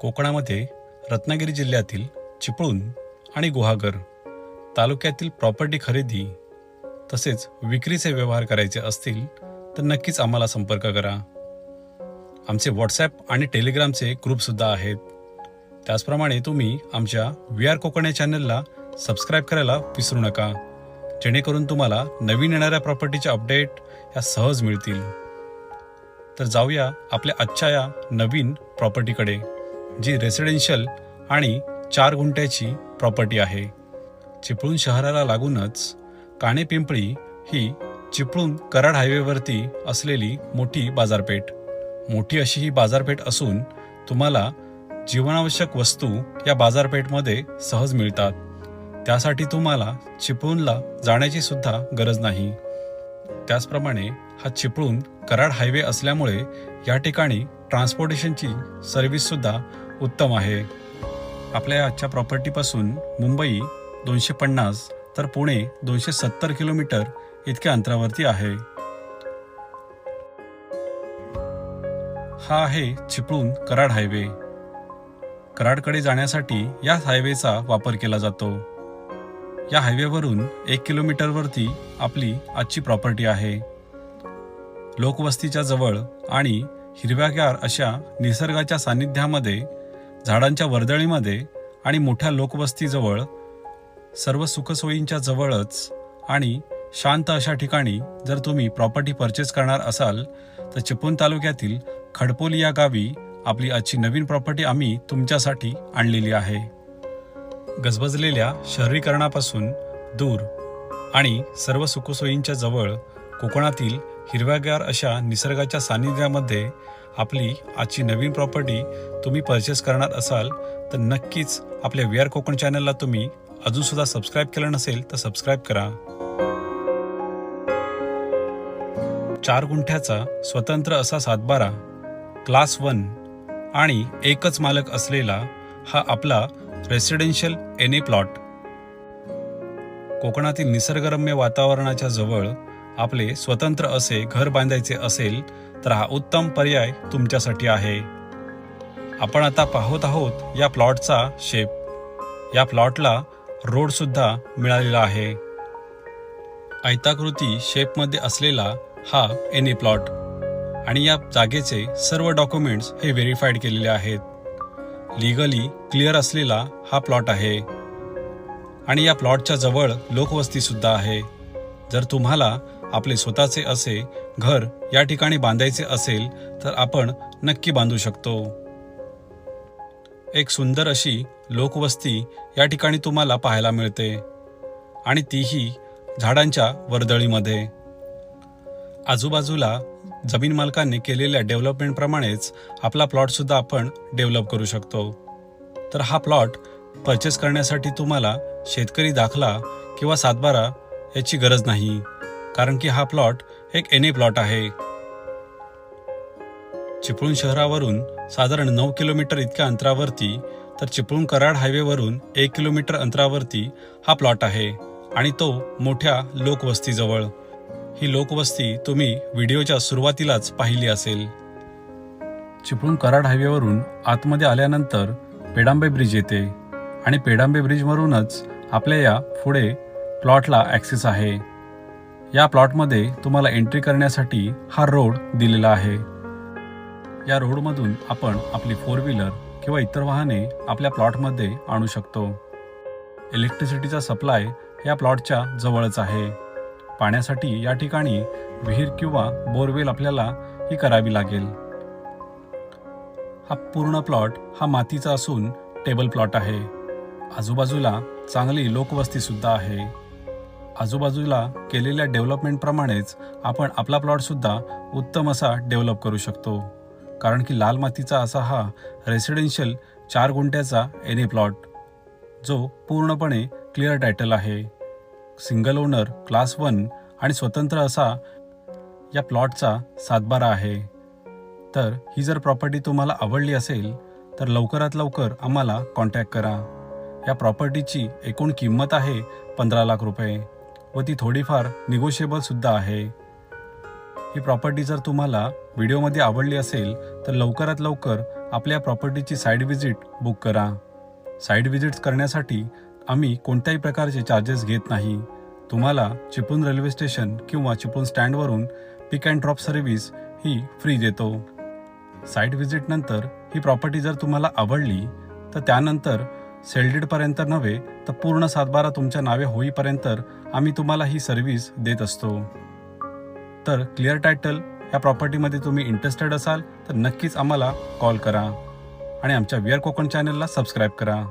कोकणामध्ये रत्नागिरी जिल्ह्यातील चिपळूण आणि गुहागर तालुक्यातील प्रॉपर्टी खरेदी तसेच विक्रीचे व्यवहार करायचे असतील तर नक्कीच आम्हाला संपर्क करा. आमचे व्हॉट्सॲप आणि टेलिग्रामचे ग्रुपसुद्धा आहेत. त्याचप्रमाणे तुम्ही आमच्या व्ही आर कोकण या चॅनलला सबस्क्राईब करायला विसरू नका. जेणेकरून तुम्हाला नवीन येणाऱ्या प्रॉपर्टीचे अपडेट ह्या सहज मिळतील. तर जाऊया आपल्या आजच्या या नवीन प्रॉपर्टीकडे जी रेसिडेन्शियल आणि चार गुंठ्याची प्रॉपर्टी आहे. चिपळूण शहराला लागूनच काणेपिंपळी ही चिपळूण कराड हायवेवरती असलेली मोठी बाजारपेठ. मोठी अशी ही बाजारपेठ असून तुम्हाला जीवनावश्यक वस्तू या बाजारपेठमध्ये सहज मिळतात. त्यासाठी तुम्हाला चिपळूणला जाण्याची सुद्धा गरज नाही. त्याचप्रमाणे हा चिपळूण कराड हायवे असल्यामुळे या ठिकाणी ट्रान्सपोर्टेशनची सर्व्हिससुद्धा उत्तम आहे. आपल्या आजच्या प्रॉपर्टीपासून मुंबई दोनशे पन्नास तर पुणे दोनशे सत्तर किलोमीटर इतक्या अंतरावरती आहे. हा आहे चिपळूण कराड हायवे कराडकडे जाण्यासाठी या हायवेचा वापर केला जातो. या हायवेवरून एक किलोमीटरवरती आपली आजची प्रॉपर्टी आहे. लोकवस्तीच्या जवळ आणि हिरव्यागार अशा निसर्गाच्या सान्निध्यामध्ये झाडांच्या वर्दळीमध्ये आणि मोठ्या लोकवस्तीजवळ सर्व सुखसोयींच्या जवळच आणि शांत अशा ठिकाणी जर तुम्ही प्रॉपर्टी परचेस करणार असाल तर चिपळूण तालुक्यातील खडपोली या गावी आपली आजची नवीन प्रॉपर्टी आम्ही तुमच्यासाठी आणलेली आहे. गजबजलेल्या शहरीकरणापासून दूर आणि सर्व सुखसोयींच्या जवळ कोकणातील हिरव्यागार अशा निसर्गाच्या सान्निध्यामध्ये आपली आजची नवीन प्रॉपर्टी तुम्ही परचेस करणार असाल तर नक्कीच आपल्या वी आर कोकण चॅनलला तुम्ही अजूनसुद्धा सबस्क्राईब केलं नसेल तर सबस्क्राईब करा. चार गुंठ्याचा स्वतंत्र असा सातबारा क्लास वन आणि एकच मालक असलेला हा आपला रेसिडेन्शियल एनी प्लॉट कोकणातील निसर्गरम्य वातावरणाच्या जवळ आपले स्वतंत्र असे घर बांधायचे असेल तर हा उत्तम पर्याय तुमच्यासाठी आहे. आपण आता पाहत आहोत या प्लॉटचा शेप. या प्लॉटला रोड सुद्धा मिळालेला आहे. आयताकृती शेपमध्ये असलेला हा एनी प्लॉट. आणि या जागेचे सर्व डॉक्युमेंट्स हे व्हेरीफाईड केलेले आहेत. लिगली क्लिअर असलेला हा प्लॉट आहे. आणि या प्लॉटच्या जवळ लोकवस्तीसुद्धा आहे. जर तुम्हाला आपले स्वतःचे असे घर या ठिकाणी बांधायचे असेल तर आपण नक्की बांधू शकतो. एक सुंदर अशी लोकवस्ती या ठिकाणी तुम्हाला पाहायला मिळते आणि तीही झाडांच्या वर्दळीमध्ये. आजूबाजूला जमीन मालकांनी केलेल्या डेव्हलपमेंटप्रमाणेच आपला प्लॉटसुद्धा आपण डेव्हलप करू शकतो. तर हा प्लॉट परचेस करण्यासाठी तुम्हाला शेतकरी दाखला किंवा सातबारा याची गरज नाही. कारण की हा प्लॉट एक एन ए प्लॉट आहे. चिपळूण शहरावरून साधारण नऊ किलोमीटर इतक्या अंतरावरती तर चिपळूण कराड हायवेवरून एक किलोमीटर अंतरावरती हा प्लॉट आहे आणि तो मोठ्या लोकवस्तीजवळ. ही लोकवस्ती तुम्ही व्हिडिओच्या सुरुवातीलाच पाहिली असेल. चिपळूण कराड हायवेवरून आतमध्ये आल्यानंतर पेडांबे ब्रिज येते आणि पेडांबे ब्रिजवरूनच आपल्या या पुढे प्लॉटला ॲक्सेस आहे. या प्लॉटमध्ये तुम्हाला एंट्री करण्यासाठी हा रोड दिलेला आहे. या रोडमधून आपण आपली फोर व्हीलर किंवा इतर वाहने आपल्या प्लॉटमध्ये आणू शकतो. इलेक्ट्रिसिटीचा सप्लाय या प्लॉटच्या जवळच आहे. पाण्यासाठी या ठिकाणी विहीर किंवा बोरवेल आपल्याला ही करावी लागेल. हा पूर्ण प्लॉट हा मातीचा असून टेबल प्लॉट आहे. आजूबाजूला चांगली लोकवस्तीसुद्धा आहे. आजूबाजूला केलेल्या डेव्हलपमेंटप्रमाणेच आपण आपला प्लॉटसुद्धा उत्तम असा डेव्हलप करू शकतो. कारण की लाल मातीचा असा हा रेसिडेन्शियल चार गुंठ्याचा एने प्लॉट जो पूर्णपणे क्लिअर टायटल आहे. सिंगल ओनर क्लास वन आणि स्वतंत्र असा या प्लॉटचा सातबारा आहे. तर ही जर प्रॉपर्टी तुम्हाला आवडली असेल तर लवकरात लवकर आम्हाला कॉन्टॅक्ट करा. या प्रॉपर्टीची एकूण किंमत आहे पंधरा लाख रुपये. व ती थोडीफार निगोशिएबल सुद्धा आहे. ही प्रॉपर्टी जर तुम्हाला व्हिडिओमध्ये आवडली असेल तर लवकरात लवकर आपल्या प्रॉपर्टीची साईड व्हिजिट बुक करा. साईड व्हिजिट्स करण्यासाठी आम्ही कोणत्याही प्रकारचे चार्जेस घेत नाही. तुम्हाला चिपळूण रेल्वे स्टेशन किंवा चिपळूण स्टँडवरून पिक अँड ड्रॉप सर्व्हिस ही फ्री देतो. साईट व्हिजिटनंतर ही प्रॉपर्टी जर तुम्हाला आवडली तर त्यानंतर सेल्डेडपर्यंत नव्हे तर पूर्ण सातबारा तुमच्या नावे होईपर्यंत आम्ही तुम्हाला ही सर्व्हिस देत असतो. तर क्लिअर टायटल या प्रॉपर्टीमध्ये तुम्ही इंटरेस्टेड असाल तर नक्कीच आम्हाला कॉल करा. आणि आमच्या विअर कोकण चॅनलला सबस्क्राईब करा.